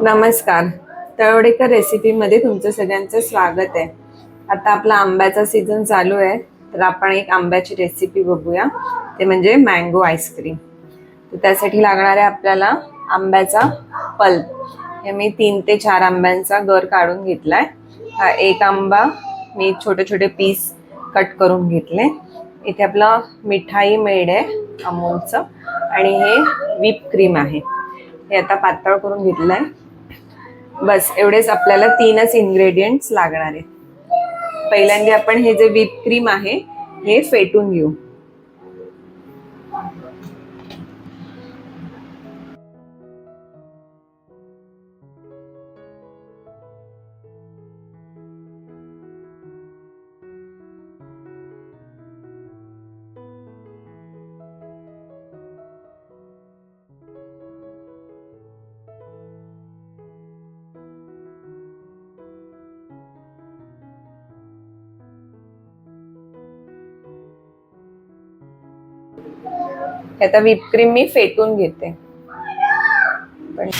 नमस्कार. तळवडेकर रेसिपीमध्ये तुमचं सगळ्यांचं स्वागत आहे. आता आपला आंब्याचा सीझन चालू आहे तर आपण एक आंब्याची रेसिपी बघूया. ते म्हणजे मँगो आईस्क्रीम तर त्यासाठी लागणार आहे आपल्याला आंब्याचा पल्प. हे मी तीन ते चार आंब्यांचा गर काढून घेतला आहे हा एक आंबा मी छोटे छोटे पीस कट करून घेतले. इथे आपलं मिठाई मेड आहे अमूलचं. आणि हे व्हिप क्रीम आहे. हे आता पातळ करून घेतलं आहे बस एवढेच आपल्याला तीनच इन्ग्रेडियंट्स लागणार आहेत. पहिल्यांदा आपण हे जे व्हिप क्रीम आहे हे फेटून घेऊ. हे आता विपक्रीम मी फेटून घेते. पण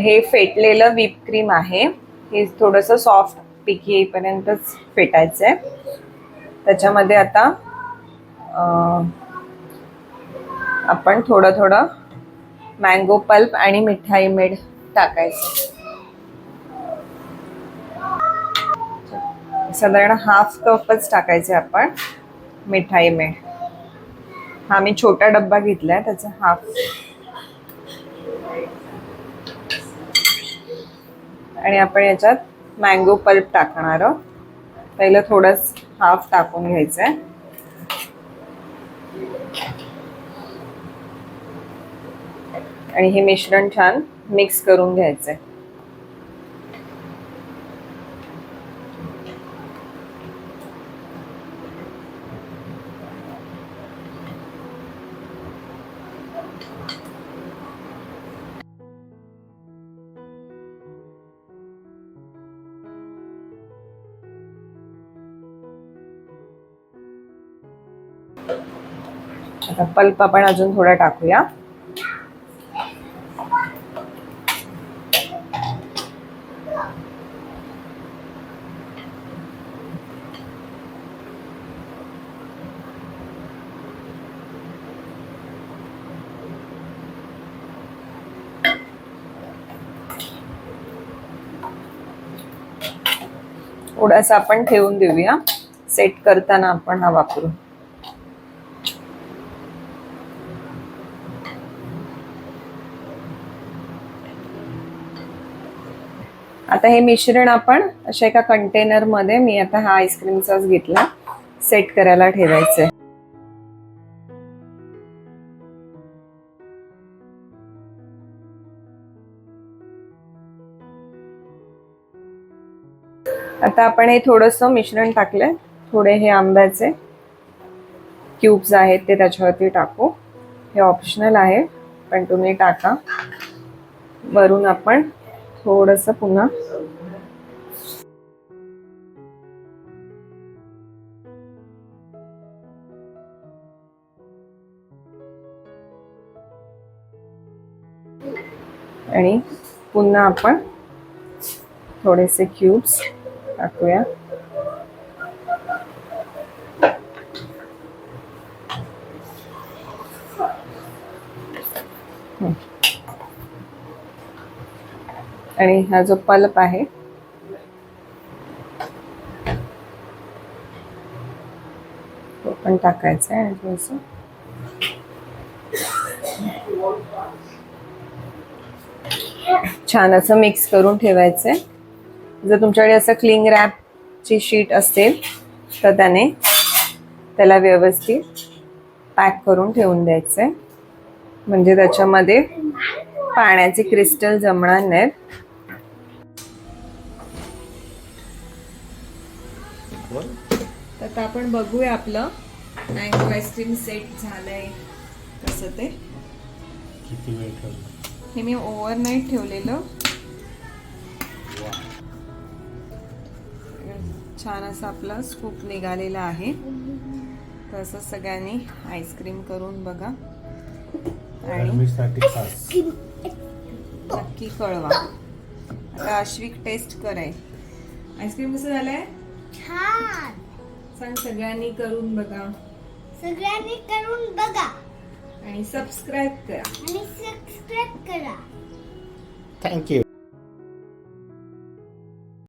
हे फेटलेलं विपक्रीम आहे. हे थोडंसं सॉफ्ट पीक येईपर्यंतच फेटायचं आहे त्याच्यामध्ये आता आपण थोडं थोडं मँगो पल्प आणि मिठाई मीठ टाकायचं. साधारण हाफ कपच टाकायचे आपण मिठाई मेड हा मी छोटा डब्बा घेतलाय त्याचा हाफ. आणि आपण याच्यात मँगो पल्प टाकणार आहोत. पहिलं थोडंच हाफ टाकून घ्यायचं आहे आणि हे मिश्रण छान मिक्स करून घ्यायचंय. आता पल्प आपण अजून थोडा टाकूया. थोडासा आपण ठेवून देऊया. सेट करताना आपण हा वापरू. आता हे मिश्रण आपण अशा एका कंटेनरमध्ये मी आता हा आईस्क्रीमचाच घेतला. सेट करायला ठेवायचं आहे आता आपण हे थोडंसं मिश्रण टाकलंय. थोडे हे आंब्याचे क्यूब्स आहेत ते त्याच्यावरती टाकू. हे ऑप्शनल आहे पण तुम्ही टाका. वरून आपण थोडस पुन्हा. आणि पुन्हा आपण थोडेसे क्यूब्स टाकूया. आणि हा जो पल्प आहे तो पण टाकायचा आहे थोडंसं. छान असं मिक्स करून ठेवायचं आहे जर तुमच्याकडे असं क्लिंग रॅपची शीट असेल तर त्याने त्याला व्यवस्थित पॅक करून ठेवून द्यायचं आहे म्हणजे त्याच्यामध्ये पाण्याचे क्रिस्टल जमणार नाहीत. तर आता आपण बघूया आपलं. मँगो आईस्क्रीम सेट झालंय. कसं ते? किती वेळ ठेवलं? हे मी ओव्हरनाईट ठेवलेलं. वा छान असं आपला स्कूप निघालेला आहे. तसं सगळ्यांनी आईस्क्रीम करून बघा. आणि नक्की कळवा. आता अश्विक टेस्ट कराय. आईस्क्रीम कसं झालंय? छान. सांग सगळ्यांनी करून बघा. सगळ्यांनी करून बघा. आणि सबस्क्राईब करा. आणि सबस्क्राईब करा. थँक्यू